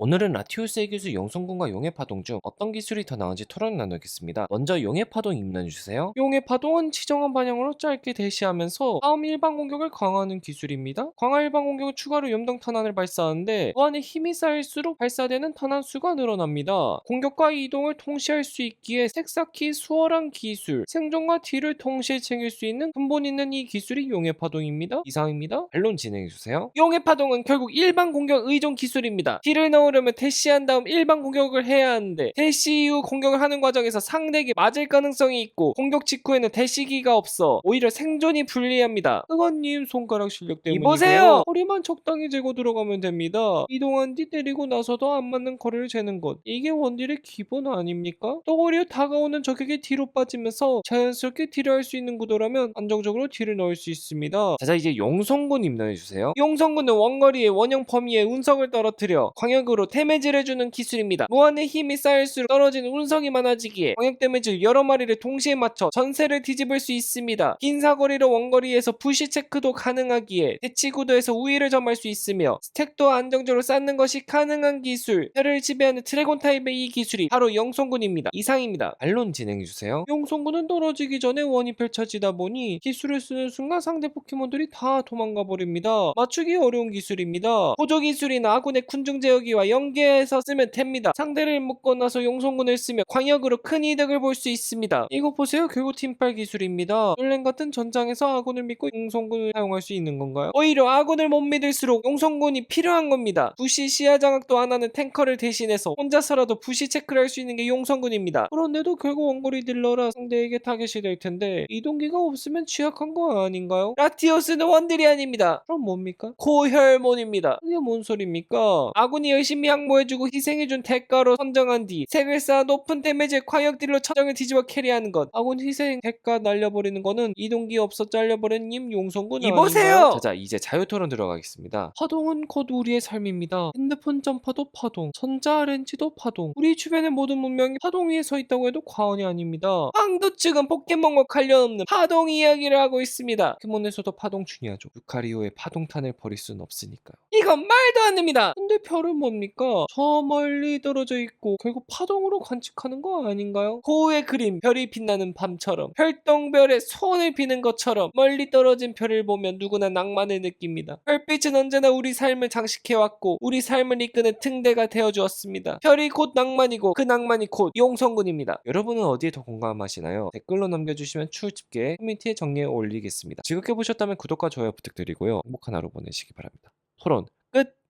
오늘은 라티오스의 기술 용성군과 용해파동 중 어떤 기술이 더 나은지 토론 나누겠습니다. 먼저 용해파동 입문해주세요. 용해파동은 지정한 방향으로 짧게 대시하면서 다음 일반 공격을 강화하는 기술입니다. 강화 일반 공격은 추가로 염동 탄환을 발사하는데 무한의 힘이 쌓일수록 발사되는 탄환 수가 늘어납니다. 공격과 이동을 동시에 할 수 있기에 색싹히 수월한 기술, 생존과 딜을 동시에 챙길 수 있는 근본 있는 이 기술이 용해파동입니다. 이상입니다. 반론 진행해주세요. 용해파동은 결국 일반 공격 의존 기술입니다. 딜을 넣 으려면 대시한 다음 일반 공격을 해야 하는데 대시 이후 공격을 하는 과정에서 상대에게 맞을 가능성이 있고 공격 직후에는 대시기가 없어 오히려 생존이 불리합니다. 흑원님 손가락 실력 때문이고요. 이보세요! 거리만 적당히 재고 들어가면 됩니다. 이동한 뒤 때리고 나서도 안 맞는 거리를 재는 것 이게 원딜의 기본 아닙니까? 또 오히려 다가오는 적에게 뒤로 빠지면서 자연스럽게 딜을 할 수 있는 구도라면 안정적으로 딜을 넣을 수 있습니다. 자, 자 이제 용성군 입문해주세요. 용성군은 원거리의 원형 범위에 운석을 떨어뜨려 광역으로 데미지를 주는 기술입니다. 무한의 힘이 쌓일수록 떨어지는 운석이 많아지기에 광역 데미지를 여러 마리를 동시에 맞춰 전세를 뒤집을 수 있습니다. 긴 사거리로 원거리에서 부시 체크도 가능하기에 대치 구도에서 우위를 점할 수 있으며 스택도 안정적으로 쌓는 것이 가능한 기술. 혀를 지배하는 드래곤 타입의 이 기술이 바로 영성군입니다. 이상입니다. 반론 진행해주세요. 영성군은 떨어지기 전에 원이 펼쳐지다 보니 기술을 쓰는 순간 상대 포켓몬들이 다 도망가 버립니다. 맞추기 어려운 기술입니다. 보조 기술이나 아군의 군중 제어기와 연계해서 쓰면 됩니다. 상대를 묶고 나서 용성군을 쓰면 광역으로 큰 이득을 볼 수 있습니다. 이거 보세요. 결국 팀빨 기술입니다. 놀랭 같은 전장에서 아군을 믿고 용성군을 사용할 수 있는 건가요? 오히려 아군을 못 믿을수록 용성군이 필요한 겁니다. 부시 시야 장악도 안 하는 탱커를 대신해서 혼자서라도 부시 체크를 할 수 있는 게 용성군입니다. 그런데도 결국 원거리 딜러라 상대에게 타겟이 될 텐데 이동기가 없으면 취약한 거 아닌가요? 라티오스는 원딜이 아닙니다. 그럼 뭡니까? 고혈몬입니다. 이게 뭔 소리입니까? 아군이 열심히 양보해주고 희생해준 대가로 선정한 뒤 색을 쌓아 높은 데미지의 광역딜로 처정을 뒤집어 캐리하는 것. 아군 희생 대가 날려버리는 거는 이동기 없어 잘려버린 님 용성군 이보세요! 아닌가요? 자자 이제 자유토론 들어가겠습니다. 파동은 곧 우리의 삶입니다. 핸드폰 점퍼도 파동, 전자렌지도 파동. 우리 주변의 모든 문명이 파동 위에 서 있다고 해도 과언이 아닙니다. 황도 측은 포켓몬과 관련 없는 파동 이야기를 하고 있습니다. 포켓몬에서도 파동 중요하죠. 루카리오의 파동탄을 버릴 수는 없으니까요. 이건 말도 안 됩니다. 근데 별은 뭡니까? 저 멀리 떨어져 있고 결국 파동으로 관측하는 거 아닌가요? 고우의 그림, 별이 빛나는 밤처럼 별똥별의 소원을 비는 것처럼 멀리 떨어진 별을 보면 누구나 낭만을 느낍니다. 별빛은 언제나 우리 삶을 장식해왔고 우리 삶을 이끄는 등대가 되어주었습니다. 별이 곧 낭만이고 그 낭만이 곧 용성군입니다. 여러분은 어디에 더 공감하시나요? 댓글로 남겨주시면 추후 집계 커뮤니티에 정리해 올리겠습니다. 즐겁게 보셨다면 구독과 좋아요 부탁드리고요. 행복한 하루 보내시기 바랍니다. 토론 끝!